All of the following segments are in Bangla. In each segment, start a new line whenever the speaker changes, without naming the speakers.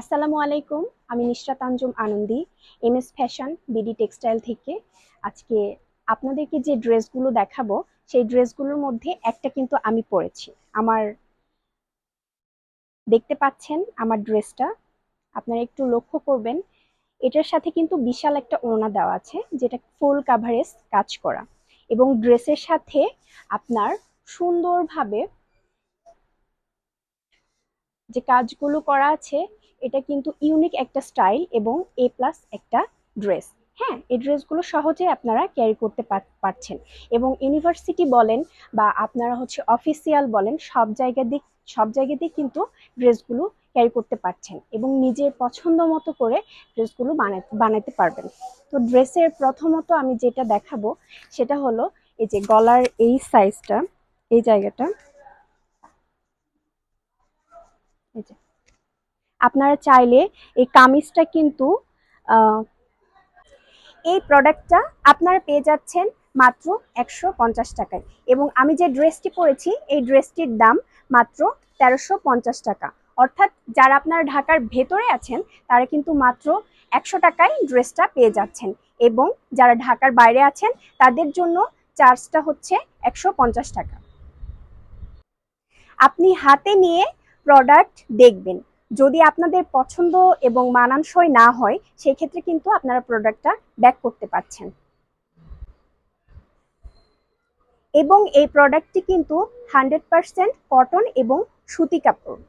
আসসালামু আলাইকুম, আমি Nishrat Anjum Anandi M S fashion, BD textile থেকে। আজকে আপনাদেরকে যে ড্রেসগুলো দেখাবো, সেই ড্রেসগুলোর মধ্যে একটা কিন্তু আমি পরেছি। আমার দেখতে পাচ্ছেন আমার ড্রেসটা। আপনারা একটু লক্ষ্য করবেন, এটার সাথে কিন্তু বিশাল একটা ওড়না দেওয়া আছে, যেটা ফুল কাভারেজ কাজ করা। এবং ড্রেসের সাথে আপনার সুন্দরভাবে যে কাজগুলো করা আছে এটা কিন্তু ইউনিক একটা স্টাইল এবং এ প্লাস একটা ড্রেস হ্যাঁ এই ড্রেসগুলো সহজে আপনারা ক্যারি করতে পারছেন। এবং ইউনিভার্সিটি বলেন বা আপনারা হচ্ছে অফিসিয়াল বলেন, সব জায়গা দিক, সব জায়গাতেই কিন্তু ড্রেসগুলো ক্যারি করতে পারছেন এবং নিজের পছন্দ মতো করে ড্রেসগুলো বানাতে পারবেন। তো ড্রেসের প্রথমত আমি যেটা দেখাবো, সেটা হলো এই যে গলার এই সাইজটা এই জায়গাটা। এই যে। আপনারা চাইলে এই কামিজটা কিন্তু এই প্রোডাক্টটা আপনারা পেয়ে যাচ্ছেন মাত্র একশো পঞ্চাশ টাকায়। এবং আমি যে ড্রেসটি পরেছি, এই ড্রেসটির দাম মাত্র তেরোশো পঞ্চাশ টাকা। অর্থাৎ যারা আপনারা ঢাকার ভেতরে আছেন, তারা কিন্তু মাত্র একশো টাকায় ড্রেসটা পেয়ে যাচ্ছেন। এবং যারা ঢাকার বাইরে আছেন, তাদের জন্য চার্জটা হচ্ছে একশো পঞ্চাশ টাকা। আপনি হাতে নিয়ে প্রোডাক্ট দেখবেন। যদি আপনাদের পছন্দ এবং মানানসই না হয় সেই ক্ষেত্রে কিন্তু আপনারা প্রোডাক্টটা ব্যাক করতে পারছেন। এবং এই প্রোডাক্টটি কিন্তু হান্ড্রেড পারসেন্ট কটন এবং সুতি কাপড়।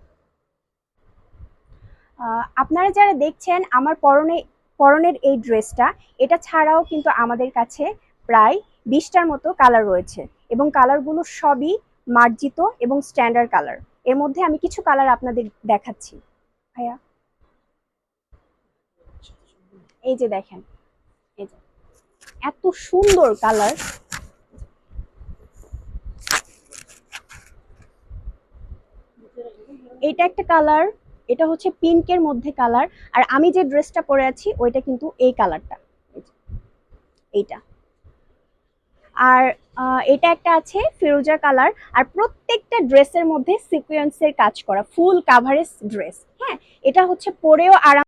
আপনারা যারা দেখছেন আমার পরনে, পরনের এই ড্রেসটা এটা ছাড়াও কিন্তু আমাদের কাছে প্রায় বিশটার মতো কালার রয়েছে এবং কালারগুলো সবই মার্জিত এবং স্ট্যান্ডার্ড কালার এর মধ্যে আমি কিছু কালার আপনাদের দেখাচ্ছি। ভাইয়া? এই যে দেখেন, এই যে। এত সুন্দর কালার এটা একটা কালার এটা হচ্ছে পিঙ্কের মধ্যে কালার আর আমি যে ড্রেসটা পরে আছি, ওইটা কিন্তু এই কালারটা এইটা। আর এটা একটা আছে ফিরোজা কালার, আর প্রত্যেকটা ড্রেসের মধ্যে সিকুয়েন্সের কাজ করা ফুল কাভারেজ ড্রেস হ্যাঁ? এটা হচ্ছে পরেও আরাম